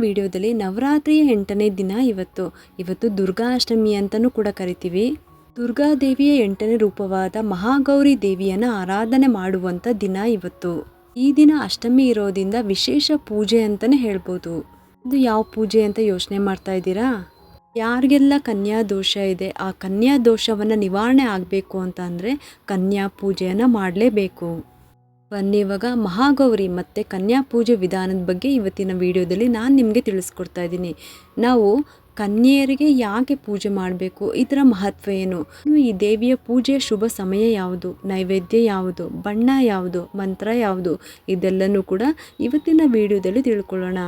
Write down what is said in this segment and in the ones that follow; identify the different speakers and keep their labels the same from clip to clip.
Speaker 1: ವಿಡಿಯೋದಲ್ಲಿ ನವರಾತ್ರಿಯ ಎಂಟನೇ ದಿನ ಇವತ್ತು. ಇವತ್ತು ದುರ್ಗಾ ಅಷ್ಟಮಿ ಅಂತಲೂ ಕೂಡ ಕರಿತೀವಿ. ದುರ್ಗಾದೇವಿಯ ಎಂಟನೇ ರೂಪವಾದ ಮಹಾಗೌರಿ ದೇವಿಯನ್ನು ಆರಾಧನೆ ಮಾಡುವಂಥ ದಿನ ಇವತ್ತು. ಈ ದಿನ ಅಷ್ಟಮಿ ಇರೋದ್ರಿಂದ ವಿಶೇಷ ಪೂಜೆ ಅಂತಲೇ ಹೇಳ್ಬೋದು. ಇದು ಯಾವ ಪೂಜೆ ಅಂತ ಯೋಚನೆ ಮಾಡ್ತಾ ಇದ್ದೀರಾ? ಯಾರಿಗೆಲ್ಲ ಕನ್ಯಾ ದೋಷ ಇದೆ, ಆ ಕನ್ಯಾ ದೋಷವನ್ನು ನಿವಾರಣೆ ಆಗಬೇಕು ಅಂತ ಅಂದರೆ ಕನ್ಯಾ ಪೂಜೆಯನ್ನು ಮಾಡಲೇಬೇಕು. ಬನ್ನಿ, ಇವಾಗ ಮಹಾಗೌರಿ ಮತ್ತು ಕನ್ಯಾ ಪೂಜೆ ವಿಧಾನದ ಬಗ್ಗೆ ಇವತ್ತಿನ ವಿಡಿಯೋದಲ್ಲಿ ನಾನು ನಿಮಗೆ ತಿಳಿಸ್ಕೊಡ್ತಾ ಇದ್ದೀನಿ. ನಾವು ಕನ್ಯೆಯರಿಗೆ ಯಾಕೆ ಪೂಜೆ ಮಾಡಬೇಕು? ಇದರ ಮಹತ್ವ ಏನು? ಈ ದೇವಿಯ ಪೂಜೆಯ ಶುಭ ಸಮಯ ಯಾವುದು? ನೈವೇದ್ಯ ಯಾವುದು? ಬಣ್ಣ ಯಾವುದು? ಮಂತ್ರ ಯಾವುದು? ಇದೆಲ್ಲನೂ ಕೂಡ ಇವತ್ತಿನ ವಿಡಿಯೋದಲ್ಲಿ ತಿಳ್ಕೊಳ್ಳೋಣ.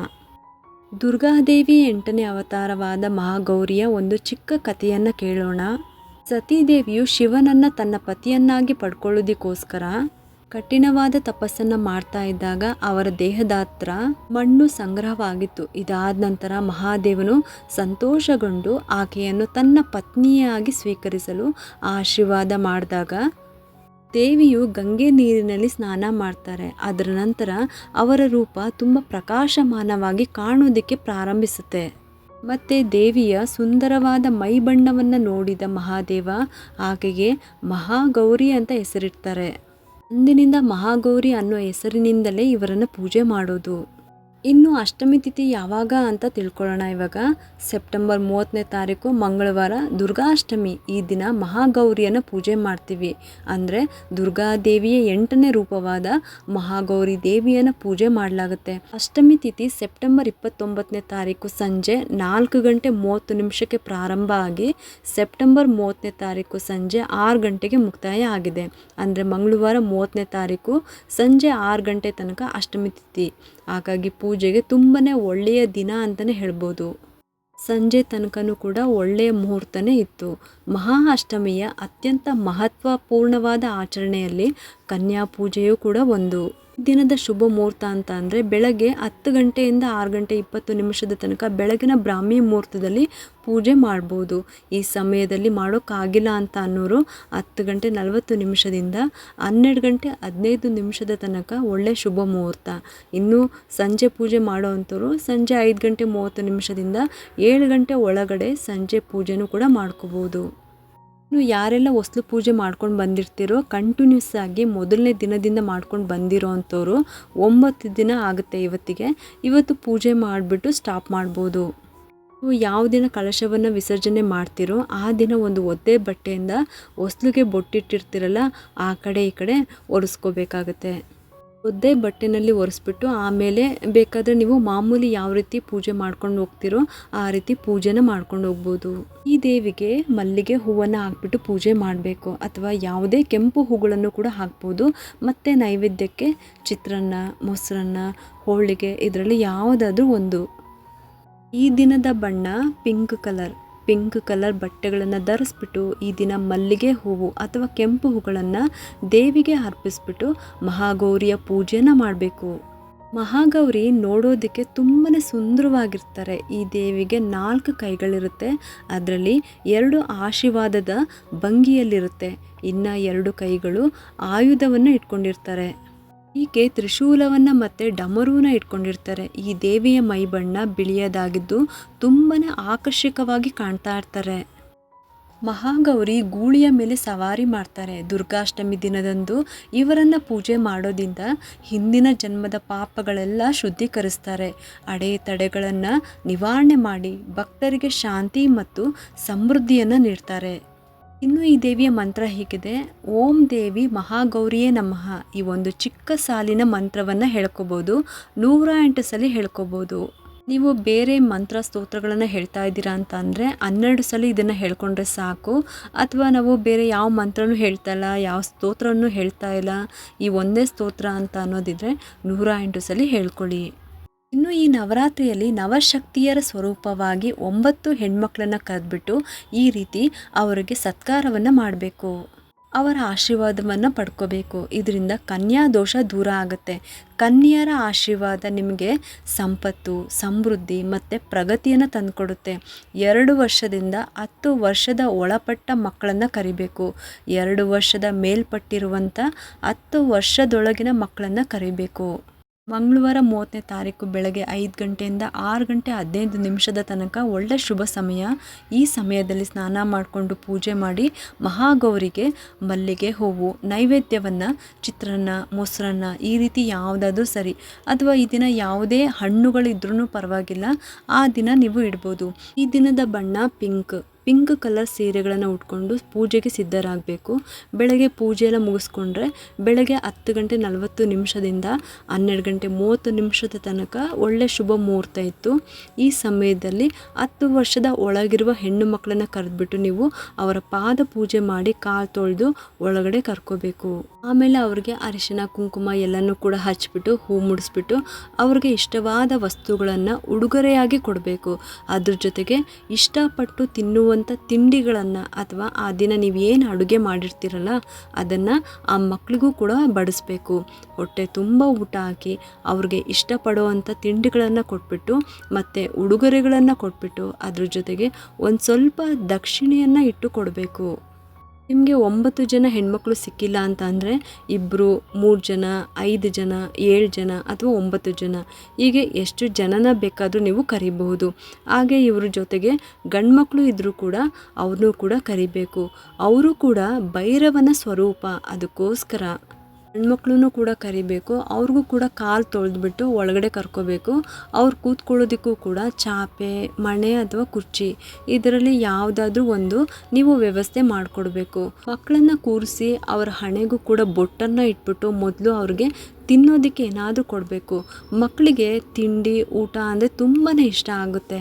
Speaker 1: ದುರ್ಗಾದೇವಿ ಎಂಟನೇ ಅವತಾರವಾದ ಮಹಾಗೌರಿಯ ಒಂದು ಚಿಕ್ಕ ಕಥೆಯನ್ನು ಕೇಳೋಣ. ಸತೀದೇವಿಯು ಶಿವನನ್ನು ತನ್ನ ಪತಿಯನ್ನಾಗಿ ಪಡ್ಕೊಳ್ಳೋದಕ್ಕೋಸ್ಕರ ಕಠಿಣವಾದ ತಪಸ್ಸನ್ನು ಮಾಡ್ತಾ ಇದ್ದಾಗ ಅವರ ದೇಹದಾತ್ರ ಮಣ್ಣು ಸಂಗ್ರಹವಾಗಿತ್ತು. ಇದಾದ ನಂತರ ಮಹಾದೇವನು ಸಂತೋಷಗೊಂಡು ಆಕೆಯನ್ನು ತನ್ನ ಪತ್ನಿಯಾಗಿ ಸ್ವೀಕರಿಸಲು ಆಶೀರ್ವಾದ ಮಾಡಿದಾಗ ದೇವಿಯು ಗಂಗೆ ನೀರಿನಲ್ಲಿ ಸ್ನಾನ ಮಾಡ್ತಾರೆ. ಅದರ ನಂತರ ಅವರ ರೂಪ ತುಂಬ ಪ್ರಕಾಶಮಾನವಾಗಿ ಕಾಣೋದಕ್ಕೆ ಪ್ರಾರಂಭಿಸುತ್ತೆ. ಮತ್ತು ದೇವಿಯ ಸುಂದರವಾದ ಮೈ ಬಣ್ಣವನ್ನು ನೋಡಿದ ಮಹಾದೇವ ಆಕೆಗೆ ಮಹಾಗೌರಿ ಅಂತ ಹೆಸರಿಡ್ತಾರೆ. ಅಂದಿನಿಂದ ಮಹಾಗೌರಿ ಅನ್ನೋ ಹೆಸರಿನಿಂದಲೇ ಇವರನ್ನು ಪೂಜೆ ಮಾಡೋದು. ಇನ್ನು ಅಷ್ಟಮಿ ತಿಥಿ ಯಾವಾಗ ಅಂತ ತಿಳ್ಕೊಳ್ಳೋಣ ಇವಾಗ. ಸೆಪ್ಟೆಂಬರ್ ಮೂವತ್ತನೇ ತಾರೀಕು, ಮಂಗಳವಾರ, ದುರ್ಗಾಷ್ಟಮಿ. ಈ ದಿನ ಮಹಾಗೌರಿಯನ್ನು ಪೂಜೆ ಮಾಡ್ತೀವಿ. ಅಂದರೆ ದುರ್ಗಾದೇವಿಯ ಎಂಟನೇ ರೂಪವಾದ ಮಹಾಗೌರಿ ದೇವಿಯನ್ನು ಪೂಜೆ ಮಾಡಲಾಗುತ್ತೆ. ಅಷ್ಟಮಿ ತಿಥಿ ಸೆಪ್ಟೆಂಬರ್ ಇಪ್ಪತ್ತೊಂಬತ್ತನೇ ತಾರೀಕು ಸಂಜೆ ನಾಲ್ಕು ಗಂಟೆ ಮೂವತ್ತು ನಿಮಿಷಕ್ಕೆ ಪ್ರಾರಂಭ ಆಗಿ ಸೆಪ್ಟೆಂಬರ್ ಮೂವತ್ತನೇ ತಾರೀಕು ಸಂಜೆ ಆರು ಗಂಟೆಗೆ ಮುಕ್ತಾಯ ಆಗಿದೆ. ಅಂದರೆ ಮಂಗಳವಾರ ಮೂವತ್ತನೇ ತಾರೀಕು ಸಂಜೆ ಆರು ಗಂಟೆ ತನಕ ಅಷ್ಟಮಿ ತಿಥಿ. ಹಾಗಾಗಿ ಪೂಜೆಗೆ ತುಂಬಾ ಒಳ್ಳೆಯ ದಿನ ಅಂತಲೇ ಹೇಳ್ಬೋದು. ಸಂಜೆ ತನಕನೂ ಕೂಡ ಒಳ್ಳೆಯ ಮುಹೂರ್ತನೇ ಇತ್ತು. ಮಹಾ ಅಷ್ಟಮಿಯ ಅತ್ಯಂತ ಮಹತ್ವಪೂರ್ಣವಾದ ಆಚರಣೆಯಲ್ಲಿ ಕನ್ಯಾ ಪೂಜೆಯೂ ಕೂಡ ಒಂದು. ದಿನದ ಶುಭ ಮುಹೂರ್ತ ಅಂತ ಅಂದರೆ ಬೆಳಗ್ಗೆ ಹತ್ತು ಗಂಟೆಯಿಂದ ಆರು ಗಂಟೆ ಇಪ್ಪತ್ತು ನಿಮಿಷದ ತನಕ ಬೆಳಗಿನ ಬ್ರಾಹ್ಮಿ ಮುಹೂರ್ತದಲ್ಲಿ ಪೂಜೆ ಮಾಡ್ಬೋದು. ಈ ಸಮಯದಲ್ಲಿ ಮಾಡೋಕ್ಕಾಗಿಲ್ಲ ಅಂತ ಅನ್ನೋರು ಹತ್ತು ಗಂಟೆ ನಲವತ್ತು ನಿಮಿಷದಿಂದ ಹನ್ನೆರಡು ಗಂಟೆ ಹದಿನೈದು ನಿಮಿಷದ ತನಕ ಒಳ್ಳೆಯ ಶುಭ ಮುಹೂರ್ತ. ಇನ್ನು ಸಂಜೆ ಪೂಜೆ ಮಾಡೋವಂಥವ್ರು ಸಂಜೆ ಐದು ಗಂಟೆ ಮೂವತ್ತು ನಿಮಿಷದಿಂದ ಏಳು ಗಂಟೆ ಒಳಗಡೆ ಸಂಜೆ ಪೂಜೆನೂ ಕೂಡ ಮಾಡ್ಕೋಬೋದು. ಇನ್ನು ಯಾರೆಲ್ಲ ಹೊಸ್ಲು ಪೂಜೆ ಮಾಡ್ಕೊಂಡು ಬಂದಿರ್ತೀರೋ ಕಂಟಿನ್ಯೂಸ್ ಆಗಿ ಮೊದಲನೇ ದಿನದಿಂದ ಮಾಡ್ಕೊಂಡು ಬಂದಿರೋ ಅಂಥವ್ರು, ಒಂಬತ್ತು ದಿನ ಆಗುತ್ತೆ ಇವತ್ತಿಗೆ. ಇವತ್ತು ಪೂಜೆ ಮಾಡಿಬಿಟ್ಟು ಸ್ಟಾಪ್ ಮಾಡ್ಬೋದು. ನೀವು ಯಾವ ದಿನ ಕಲಶವನ್ನು ವಿಸರ್ಜನೆ ಮಾಡ್ತೀರೋ, ಆ ದಿನ ಒಂದು ಒದ್ದೆ ಬಟ್ಟೆಯಿಂದ ಹೊಸ್ಲಿಗೆ ಬೊಟ್ಟಿಟ್ಟಿರ್ತೀರಲ್ಲ, ಆ ಕಡೆ ಈ ಕಡೆ ಒರೆಸ್ಕೋಬೇಕಾಗತ್ತೆ. ಒದ್ದೆ ಬಟ್ಟೆನಲ್ಲಿ ಒರೆಸ್ಬಿಟ್ಟು ಆಮೇಲೆ ಬೇಕಾದರೆ ನೀವು ಮಾಮೂಲಿ ಯಾವ ರೀತಿ ಪೂಜೆ ಮಾಡ್ಕೊಂಡು ಹೋಗ್ತಿರೋ ಆ ರೀತಿ ಪೂಜೆನ ಮಾಡ್ಕೊಂಡು ಹೋಗ್ಬೋದು. ಈ ದೇವಿಗೆ ಮಲ್ಲಿಗೆ ಹೂವನ್ನು ಹಾಕ್ಬಿಟ್ಟು ಪೂಜೆ ಮಾಡಬೇಕು ಅಥವಾ ಯಾವುದೇ ಕೆಂಪು ಹೂಗಳನ್ನು ಕೂಡ ಹಾಕ್ಬೋದು. ಮತ್ತು ನೈವೇದ್ಯಕ್ಕೆ ಚಿತ್ರಾನ್ನ, ಮೊಸರನ್ನ, ಹೋಳಿಗೆ ಇದರಲ್ಲಿ ಯಾವುದಾದ್ರೂ ಒಂದು. ಈ ದಿನದ ಬಣ್ಣ ಪಿಂಕ್ ಕಲರ್. ಪಿಂಕ್ ಕಲರ್ ಬಟ್ಟೆಗಳನ್ನು ಧರಿಸ್ಬಿಟ್ಟು ಈ ದಿನ ಮಲ್ಲಿಗೆ ಹೂವು ಅಥವಾ ಕೆಂಪು ಹೂಗಳನ್ನು ದೇವಿಗೆ ಅರ್ಪಿಸ್ಬಿಟ್ಟು ಮಹಾಗೌರಿಯ ಪೂಜೆನ ಮಾಡಬೇಕು. ಮಹಾಗೌರಿ ನೋಡೋದಕ್ಕೆ ತುಂಬಾ ಸುಂದರವಾಗಿರ್ತಾರೆ. ಈ ದೇವಿಗೆ ನಾಲ್ಕು ಕೈಗಳಿರುತ್ತೆ. ಅದರಲ್ಲಿ ಎರಡು ಆಶೀರ್ವಾದದ ಭಂಗಿಯಲ್ಲಿರುತ್ತೆ. ಇನ್ನು ಎರಡು ಕೈಗಳು ಆಯುಧವನ್ನು ಇಟ್ಕೊಂಡಿರ್ತಾರೆ. ಈಕೆ ತ್ರಿಶೂಲವನ್ನು ಮತ್ತೆ ಡಮರೂನ ಇಟ್ಕೊಂಡಿರ್ತಾರೆ. ಈ ದೇವಿಯ ಮೈ ಬಣ್ಣ ಬಿಳಿಯದಾಗಿದ್ದು ತುಂಬಾ ಆಕರ್ಷಕವಾಗಿ ಕಾಣ್ತಾ ಇರ್ತಾರೆ. ಮಹಾಗೌರಿ ಗೂಳಿಯ ಮೇಲೆ ಸವಾರಿ ಮಾಡ್ತಾರೆ. ದುರ್ಗಾಷ್ಟಮಿ ದಿನದಂದು ಇವರನ್ನು ಪೂಜೆ ಮಾಡೋದಿಂದ ಹಿಂದಿನ ಜನ್ಮದ ಪಾಪಗಳೆಲ್ಲ ಶುದ್ಧೀಕರಿಸ್ತಾರೆ. ಅಡೆತಡೆಗಳನ್ನು ನಿವಾರಣೆ ಮಾಡಿ ಭಕ್ತರಿಗೆ ಶಾಂತಿ ಮತ್ತು ಸಮೃದ್ಧಿಯನ್ನು ನೀಡ್ತಾರೆ. ಇನ್ನು ಈ ದೇವಿಯ ಮಂತ್ರ ಹೀಗಿದೆ, ಓಂ ದೇವಿ ಮಹಾಗೌರಿಯೇ ನಮಃ. ಈ ಒಂದು ಚಿಕ್ಕ ಸಾಲಿನ ಮಂತ್ರವನ್ನು ಹೇಳ್ಕೋಬೋದು, ನೂರ ಎಂಟು ಸಲ ಹೇಳ್ಕೊಬೋದು. ನೀವು ಬೇರೆ ಮಂತ್ರ ಸ್ತೋತ್ರಗಳನ್ನು ಹೇಳ್ತಾ ಇದ್ದೀರಾ ಅಂತ ಅಂದರೆ ಹನ್ನೆರಡು ಸಲ ಇದನ್ನು ಹೇಳ್ಕೊಂಡ್ರೆ ಸಾಕು. ಅಥವಾ ನಾವು ಬೇರೆ ಯಾವ ಮಂತ್ರನೂ ಹೇಳ್ತಾ ಇಲ್ಲ, ಯಾವ ಸ್ತೋತ್ರನೂ ಹೇಳ್ತಾ ಇಲ್ಲ, ಈ ಒಂದೇ ಸ್ತೋತ್ರ ಅಂತ ಅನ್ನೋದಿದ್ರೆ ನೂರ ಎಂಟು ಸಲ ಹೇಳ್ಕೊಳ್ಳಿ. ಇನ್ನು ಈ ನವರಾತ್ರಿಯಲ್ಲಿ ನವಶಕ್ತಿಯರ ಸ್ವರೂಪವಾಗಿ ಒಂಬತ್ತು ಹೆಣ್ಮಕ್ಳನ್ನು ಕರೆದ್ಬಿಟ್ಟು ಈ ರೀತಿ ಅವರಿಗೆ ಸತ್ಕಾರವನ್ನು ಮಾಡಬೇಕು. ಅವರ ಆಶೀರ್ವಾದವನ್ನು ಪಡ್ಕೋಬೇಕು. ಇದರಿಂದ ಕನ್ಯಾ ದೋಷ ದೂರ ಆಗುತ್ತೆ. ಕನ್ಯರ ಆಶೀರ್ವಾದ ನಿಮಗೆ ಸಂಪತ್ತು, ಸಮೃದ್ಧಿ ಮತ್ತು ಪ್ರಗತಿಯನ್ನು ತಂದುಕೊಡುತ್ತೆ. ಎರಡು ವರ್ಷದಿಂದ ಹತ್ತು ವರ್ಷದ ಒಳಪಟ್ಟ ಮಕ್ಕಳನ್ನು ಕರಿಬೇಕು. ಎರಡು ವರ್ಷದ ಮೇಲ್ಪಟ್ಟಿರುವಂಥ ಹತ್ತು ವರ್ಷದೊಳಗಿನ ಮಕ್ಕಳನ್ನು ಕರಿಬೇಕು. ಮಂಗಳವಾರ ಮೂವತ್ತನೇ ತಾರೀಕು ಬೆಳಗ್ಗೆ ಐದು ಗಂಟೆಯಿಂದ ಆರು ಗಂಟೆ ಹದಿನೈದು ನಿಮಿಷದ ತನಕ ಒಳ್ಳೆ ಶುಭ ಸಮಯ. ಈ ಸಮಯದಲ್ಲಿ ಸ್ನಾನ ಮಾಡಿಕೊಂಡು ಪೂಜೆ ಮಾಡಿ ಮಹಾಗೌರಿಗೆ ಮಲ್ಲಿಗೆ ಹೂವು, ನೈವೇದ್ಯವನ್ನು, ಚಿತ್ರಾನ್ನ, ಮೊಸರನ್ನ ಈ ರೀತಿ ಯಾವುದಾದ್ರೂ ಸರಿ. ಅಥವಾ ಈ ದಿನ ಯಾವುದೇ ಹಣ್ಣುಗಳಿದ್ರೂ ಪರವಾಗಿಲ್ಲ, ಆ ದಿನ ನೀವು ಇಡ್ಬೋದು. ಈ ದಿನದ ಬಣ್ಣ ಪಿಂಕ್. ಪಿಂಕ್ ಕಲರ್ ಸೀರೆಗಳನ್ನು ಉಟ್ಕೊಂಡು ಪೂಜೆಗೆ ಸಿದ್ಧರಾಗಬೇಕು. ಬೆಳಗ್ಗೆ ಪೂಜೆ ಎಲ್ಲ ಮುಗಿಸ್ಕೊಂಡ್ರೆ ಬೆಳಗ್ಗೆ ಹತ್ತು ಗಂಟೆ ನಲವತ್ತು ನಿಮಿಷದಿಂದ ಹನ್ನೆರಡು ಗಂಟೆ ಮೂವತ್ತು ನಿಮಿಷದ ತನಕ ಒಳ್ಳೆ ಶುಭ ಮುಹೂರ್ತ ಇತ್ತು. ಈ ಸಮಯದಲ್ಲಿ ಹತ್ತು ವರ್ಷದ ಒಳಗಿರುವ ಹೆಣ್ಣು ಮಕ್ಕಳನ್ನು ಕರೆದ್ಬಿಟ್ಟು ನೀವು ಅವರ ಪಾದ ಪೂಜೆ ಮಾಡಿ ಕಾಲು ತೊಳೆದು ಒಳಗಡೆ ಕರ್ಕೋಬೇಕು. ಆಮೇಲೆ ಅವ್ರಿಗೆ ಅರಿಶಿನ, ಕುಂಕುಮ ಎಲ್ಲನೂ ಕೂಡ ಹಚ್ಬಿಟ್ಟು, ಹೂ ಮುಡಿಸ್ಬಿಟ್ಟು ಅವ್ರಿಗೆ ಇಷ್ಟವಾದ ವಸ್ತುಗಳನ್ನು ಉಡುಗೊರೆಯಾಗಿ ಕೊಡಬೇಕು. ಅದ್ರ ಜೊತೆಗೆ ಇಷ್ಟಪಟ್ಟು ತಿನ್ನುವಂಥ ತಿಂಡಿಗಳನ್ನು ಅಥವಾ ಆ ದಿನ ನೀವು ಏನು ಅಡುಗೆ ಮಾಡಿರ್ತೀರಲ್ಲ, ಅದನ್ನು ಆ ಮಕ್ಕಳಿಗೂ ಕೂಡ ಬಡಿಸ್ಬೇಕು. ಹೊಟ್ಟೆ ತುಂಬ ಊಟ ಹಾಕಿ ಅವ್ರಿಗೆ ಇಷ್ಟಪಡುವಂಥ ತಿಂಡಿಗಳನ್ನು ಕೊಟ್ಬಿಟ್ಟು, ಮತ್ತು ಉಡುಗೊರೆಗಳನ್ನು ಕೊಟ್ಬಿಟ್ಟು ಅದ್ರ ಜೊತೆಗೆ ಒಂದು ಸ್ವಲ್ಪ ದಕ್ಷಿಣೆಯನ್ನು ಇಟ್ಟು ಕೊಡಬೇಕು. ನಿಮಗೆ ಒಂಬತ್ತು ಜನ ಹೆಣ್ಮಕ್ಳು ಸಿಕ್ಕಿಲ್ಲ ಅಂತ ಅಂದರೆ ಇಬ್ಬರು ಮೂರು ಜನ, ಐದು ಜನ, ಏಳು ಜನ ಅಥವಾ ಒಂಬತ್ತು ಜನ. ಹೀಗೆ ಎಷ್ಟು ಜನನ ಬೇಕಾದರೂ ನೀವು ಕರಿಬಹುದು. ಹಾಗೆ ಇವ್ರ ಜೊತೆಗೆ ಗಂಡ್ಮಕ್ಳು ಇದ್ದರೂ ಕೂಡ ಅವ್ರನ್ನೂ ಕೂಡ ಕರಿಬೇಕು. ಅವರು ಕೂಡ ಭೈರವನ ಸ್ವರೂಪ. ಅದಕ್ಕೋಸ್ಕರ. ಹೆಣ್ಮಕ್ಳೂ ಕೂಡ ಕರಿಬೇಕು, ಅವ್ರಿಗೂ ಕೂಡ ಕಾಲು ತೊಳೆದ್ಬಿಟ್ಟು ಒಳಗಡೆ ಕರ್ಕೋಬೇಕು. ಅವ್ರು ಕೂತ್ಕೊಳ್ಳೋದಕ್ಕೂ ಕೂಡ ಚಾಪೆ, ಮಣೆ ಅಥವಾ ಕುರ್ಚಿ, ಇದರಲ್ಲಿ ಯಾವುದಾದ್ರೂ ಒಂದು ನೀವು ವ್ಯವಸ್ಥೆ ಮಾಡಿಕೊಡ್ಬೇಕು. ಮಕ್ಕಳನ್ನ ಕೂರಿಸಿ ಅವರ ಹಣೆಗೂ ಕೂಡ ಬೊಟ್ಟನ್ನು ಇಟ್ಬಿಟ್ಟು ಮೊದಲು ಅವ್ರಿಗೆ ತಿನ್ನೋದಕ್ಕೆ ಏನಾದರೂ ಕೊಡಬೇಕು. ಮಕ್ಕಳಿಗೆ ತಿಂಡಿ, ಊಟ ಅಂದರೆ ತುಂಬಾ ಇಷ್ಟ ಆಗುತ್ತೆ.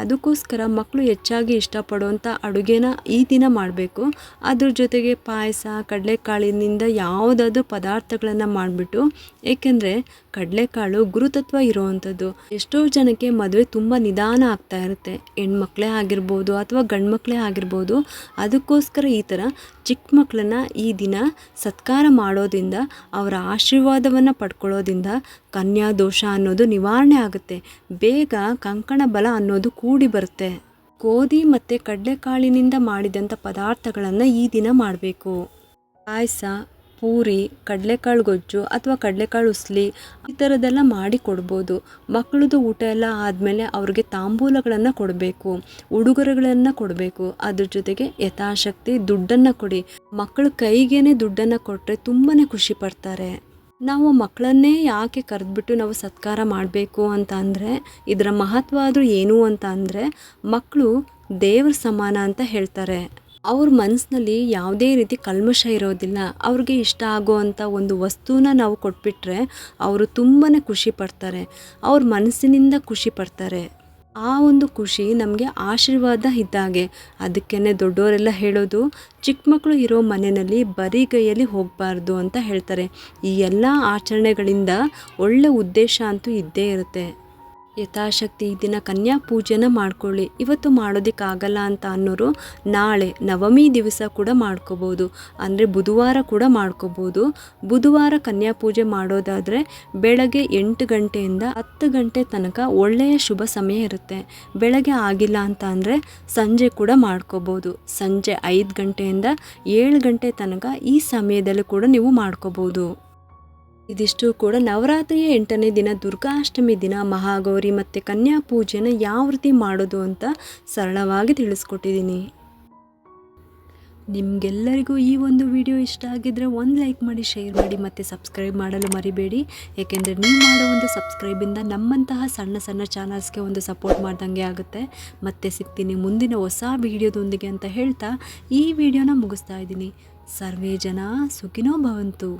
Speaker 1: ಅದಕ್ಕೋಸ್ಕರ ಮಕ್ಕಳು ಹೆಚ್ಚಾಗಿ ಇಷ್ಟಪಡುವಂಥ ಅಡುಗೆನ ಈ ದಿನ ಮಾಡಬೇಕು. ಅದ್ರ ಜೊತೆಗೆ ಪಾಯಸ, ಕಡಲೆಕಾಳಿನಿಂದ ಯಾವುದಾದ್ರೂ ಪದಾರ್ಥಗಳನ್ನು ಮಾಡಿಬಿಟ್ಟು, ಏಕೆಂದರೆ ಕಡಲೆಕಾಳು ಗುರುತತ್ವ ಇರುವಂಥದ್ದು. ಎಷ್ಟೋ ಜನಕ್ಕೆ ಮದುವೆ ತುಂಬ ನಿಧಾನ ಆಗ್ತಾ ಇರುತ್ತೆ. ಹೆಣ್ಮಕ್ಳೇ ಆಗಿರ್ಬೋದು ಅಥವಾ ಗಂಡ್ಮಕ್ಳೇ ಆಗಿರ್ಬೋದು, ಅದಕ್ಕೋಸ್ಕರ ಈ ಥರ ಚಿಕ್ಕ ಮಕ್ಕಳನ್ನ ಈ ದಿನ ಸತ್ಕಾರ ಮಾಡೋದ್ರಿಂದ ಅವರ ಆಶೀರ್ವಾದವನ್ನು ಪಡ್ಕೊಳ್ಳೋದ್ರಿಂದ ಕನ್ಯಾ ದೋಷ ಅನ್ನೋದು ನಿವಾರಣೆ ಆಗುತ್ತೆ. ಬೇಗ ಕಂಕಣ ಬಲ ಅನ್ನೋದು ಕೂಡಿ ಬರುತ್ತೆ. ಗೋಧಿ ಮತ್ತು ಕಡಲೆಕಾಳಿನಿಂದ ಮಾಡಿದಂಥ ಪದಾರ್ಥಗಳನ್ನು ಈ ದಿನ ಮಾಡಬೇಕು. ಪಾಯಸ, ಪೂರಿ, ಕಡಲೆಕಾಳು ಗೊಜ್ಜು ಅಥವಾ ಕಡಲೆಕಾಳು ಉಸ್ಲಿ ಈ ಥರದ್ದೆಲ್ಲ ಮಾಡಿ ಕೊಡ್ಬೋದು. ಮಕ್ಕಳದು ಊಟ ಎಲ್ಲ ಆದಮೇಲೆ ಅವ್ರಿಗೆ ತಾಂಬೂಲಗಳನ್ನು ಕೊಡಬೇಕು, ಉಡುಗೊರೆಗಳನ್ನು ಕೊಡಬೇಕು. ಅದ್ರ ಜೊತೆಗೆ ಯಥಾಶಕ್ತಿ ದುಡ್ಡನ್ನು ಕೊಡಿ. ಮಕ್ಕಳ ಕೈಗೇನೆ ದುಡ್ಡನ್ನು ಕೊಟ್ಟರೆ ತುಂಬಾ ಖುಷಿ ಪಡ್ತಾರೆ. ನಾವು ಮಕ್ಕಳನ್ನೇ ಯಾಕೆ ಕರೆದ್ಬಿಟ್ಟು ನಾವು ಸತ್ಕಾರ ಮಾಡಬೇಕು ಅಂತ ಅಂದರೆ, ಇದರ ಮಹತ್ವ ಆದರೂ ಏನು ಅಂತ ಅಂದರೆ ಮಕ್ಕಳು ದೇವ್ರ ಸಮಾನ ಅಂತ ಹೇಳ್ತಾರೆ. ಅವ್ರ ಮನಸ್ಸಿನಲ್ಲಿ ಯಾವುದೇ ರೀತಿ ಕಲ್ಮಶ ಇರೋದಿಲ್ಲ. ಅವ್ರಿಗೆ ಇಷ್ಟ ಆಗೋವಂಥ ಒಂದು ವಸ್ತುನ ನಾವು ಕೊಟ್ಬಿಟ್ರೆ, ಅವರು ತುಂಬಾ ಖುಷಿ ಪಡ್ತಾರೆ. ಅವ್ರ ಮನಸ್ಸಿನಿಂದ ಖುಷಿ ಪಡ್ತಾರೆ. ಆ ಒಂದು ಖುಷಿ ನಮಗೆ ಆಶೀರ್ವಾದ ಇದ್ದಾಗೆ. ಅದಕ್ಕೇ ದೊಡ್ಡವರೆಲ್ಲ ಹೇಳೋದು, ಚಿಕ್ಕ ಮಕ್ಕಳು ಇರೋ ಮನೆಯಲ್ಲಿ ಬರೀ ಕೈಯಲ್ಲಿ ಹೋಗಬಾರ್ದು ಅಂತ ಹೇಳ್ತಾರೆ. ಈ ಎಲ್ಲ ಆಚರಣೆಗಳಿಂದ ಒಳ್ಳೆ ಉದ್ದೇಶ ಅಂತೂ ಇದ್ದೇ ಇರುತ್ತೆ. ಯಥಾಶಕ್ತಿ ಈ ದಿನ ಕನ್ಯಾ ಪೂಜೆನ ಮಾಡ್ಕೊಳ್ಳಿ. ಇವತ್ತು ಮಾಡೋದಕ್ಕಾಗಲ್ಲ ಅಂತ ಅನ್ನೋರು ನಾಳೆ ನವಮಿ ದಿವಸ ಕೂಡ ಮಾಡ್ಕೋಬೋದು. ಅಂದರೆ ಬುಧವಾರ ಕೂಡ ಮಾಡ್ಕೋಬೋದು. ಬುಧವಾರ ಕನ್ಯಾ ಪೂಜೆ ಮಾಡೋದಾದರೆ ಬೆಳಗ್ಗೆ ಎಂಟು ಗಂಟೆಯಿಂದ ಹತ್ತು ಗಂಟೆ ತನಕ ಒಳ್ಳೆಯ ಶುಭ ಸಮಯ ಇರುತ್ತೆ. ಬೆಳಗ್ಗೆ ಆಗಿಲ್ಲ ಅಂತ ಅಂದರೆ ಸಂಜೆ ಕೂಡ ಮಾಡ್ಕೋಬೋದು. ಸಂಜೆ ಐದು ಗಂಟೆಯಿಂದ ಏಳು ಗಂಟೆ ತನಕ ಈ ಸಮಯದಲ್ಲಿ ಕೂಡ ನೀವು ಮಾಡ್ಕೋಬೋದು. ಇದಿಷ್ಟು ಕೂಡ ನವರಾತ್ರಿಯ ಎಂಟನೇ ದಿನ, ದುರ್ಗಾಷ್ಟಮಿ ದಿನ, ಮಹಾಗೌರಿ ಮತ್ತು ಕನ್ಯಾ ಪೂಜೆನ ಯಾವ ರೀತಿ ಮಾಡೋದು ಅಂತ ಸರಳವಾಗಿ ತಿಳಿಸ್ಕೊಟ್ಟಿದ್ದೀನಿ. ನಿಮಗೆಲ್ಲರಿಗೂ ಈ ಒಂದು ವಿಡಿಯೋ ಇಷ್ಟ ಆಗಿದ್ದರೆ ಒಂದು ಲೈಕ್ ಮಾಡಿ, ಶೇರ್ ಮಾಡಿ ಮತ್ತು ಸಬ್ಸ್ಕ್ರೈಬ್ ಮಾಡಲು ಮರಿಬೇಡಿ. ಏಕೆಂದರೆ ನೀವು ಮಾಡೋ ಒಂದು ಸಬ್ಸ್ಕ್ರೈಬಿಂದ ನಮ್ಮಂತಹ ಸಣ್ಣ ಸಣ್ಣ ಚಾನಲ್ಸ್ಗೆ ಒಂದು ಸಪೋರ್ಟ್ ಮಾಡ್ದಂಗೆ ಆಗುತ್ತೆ. ಮತ್ತೆ ಸಿಗ್ತೀನಿ ಮುಂದಿನ ಹೊಸ ವಿಡಿಯೋದೊಂದಿಗೆ ಅಂತ ಹೇಳ್ತಾ ಈ ವಿಡಿಯೋನ ಮುಗಿಸ್ತಾ ಇದ್ದೀನಿ. ಸರ್ವೇ ಜನ ಸುಖಿನೋ ಭವಂತು.